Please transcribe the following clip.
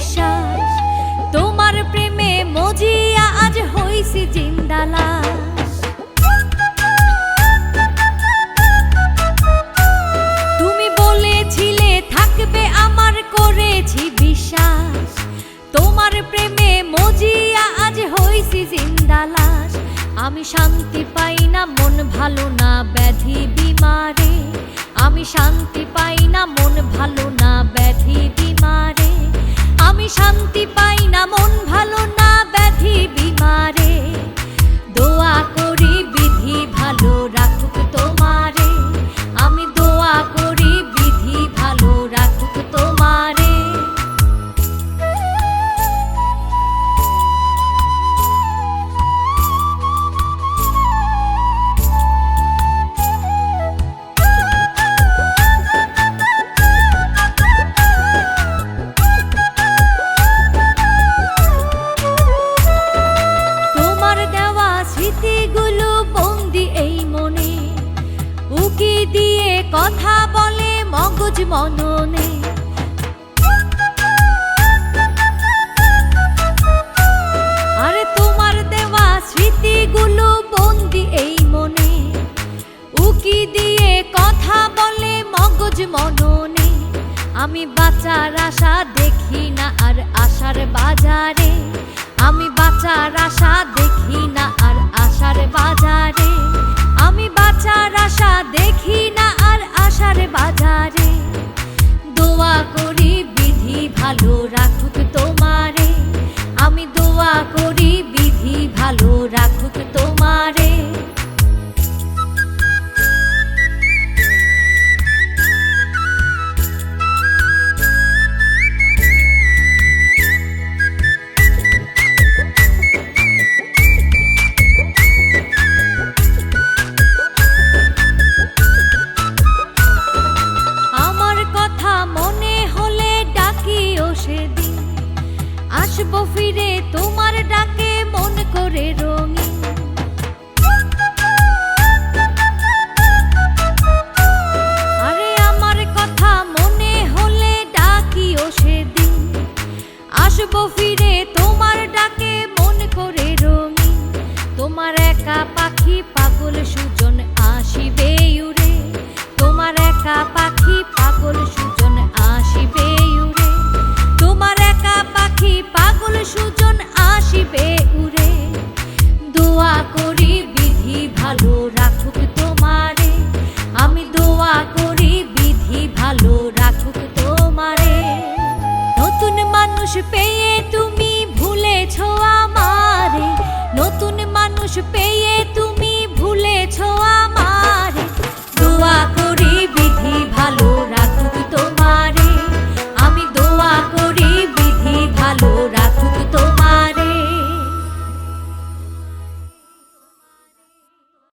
বিশ্বাস। তোমার প্রেমে মজিয়া আজ হইছি জিন্দালা তুমি বলেছিলে থাকবে আমার তোমার প্রেমে মজিয়া আজ আমি শান্তি পাই না, মন ভালো না, ব্যাধি বিমারে। আমি শান্তি শান্তি পাই না মন দিয়ে কথা বলে মগজ মননে। আরে তোমার দেওয়া স্মৃতিগুলো বন্দি এই মনে। উকি দিয়ে কথা বলে মগজ মননে। আমি বাঁচার আশা দেখি না আর আশার বাজারে। আমি বাঁচার আশা দেখি না আর আশার আসব ফিরে তোমার ডাকে মন করে রঙিন। তোমার একা পাখি পাগল সুজন আসিবে উড়ে। তোমার একা পাখি পাগল সুজন আসিবে উড়ে। তোমার একা পাখি পাগল সুজন আসিবে উড়ে। দোয়া করি বিধি ভালো রাখুক তোমারে। আমি দোয়া করি বিধি ভালো রাখুক তোমারে। নতুন মানুষ পেয়ে